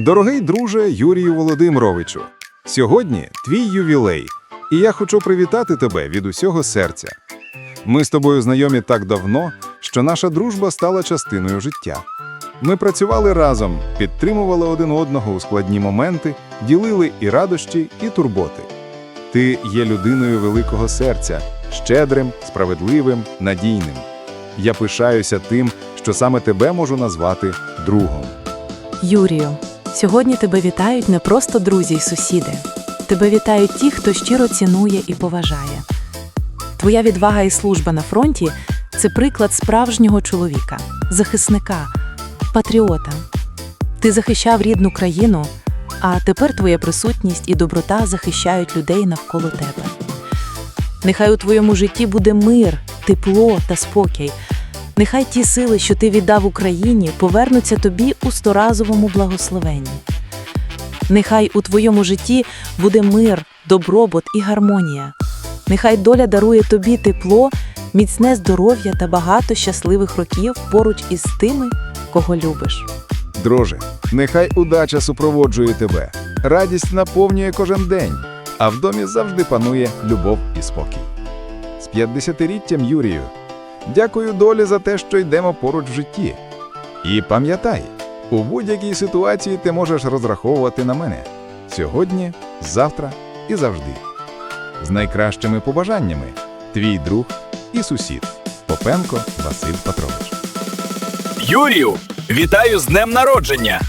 Дорогий друже Юрію Володимировичу, сьогодні твій ювілей, і я хочу привітати тебе від усього серця. Ми з тобою знайомі так давно, що наша дружба стала частиною життя. Ми працювали разом, підтримували один одного у складні моменти, ділили і радощі, і турботи. Ти є людиною великого серця, щедрим, справедливим, надійним. Я пишаюся тим, що саме тебе можу назвати другом. Юрію, сьогодні тебе вітають не просто друзі й сусіди. Тебе вітають ті, хто щиро цінує і поважає. Твоя відвага і служба на фронті це приклад справжнього чоловіка, захисника, патріота. Ти захищав рідну країну, а тепер твоя присутність і доброта захищають людей навколо тебе. Нехай у твоєму житті буде мир, тепло та спокій. Нехай ті сили, що ти віддав Україні, повернуться тобі у сторазовому благословенні. Нехай у твоєму житті буде мир, добробут і гармонія. Нехай доля дарує тобі тепло, міцне здоров'я та багато щасливих років поруч із тими, кого любиш. Друже, нехай удача супроводжує тебе, радість наповнює кожен день, а в домі завжди панує любов і спокій. З 50-ріттям Юрію, дякую долі за те, що йдемо поруч в житті. І пам'ятай, у будь-якій ситуації ти можеш розраховувати на мене сьогодні, завтра і завжди. З найкращими побажаннями твій друг і сусід Попенко Василь Петрович. Юрію, вітаю з днем народження!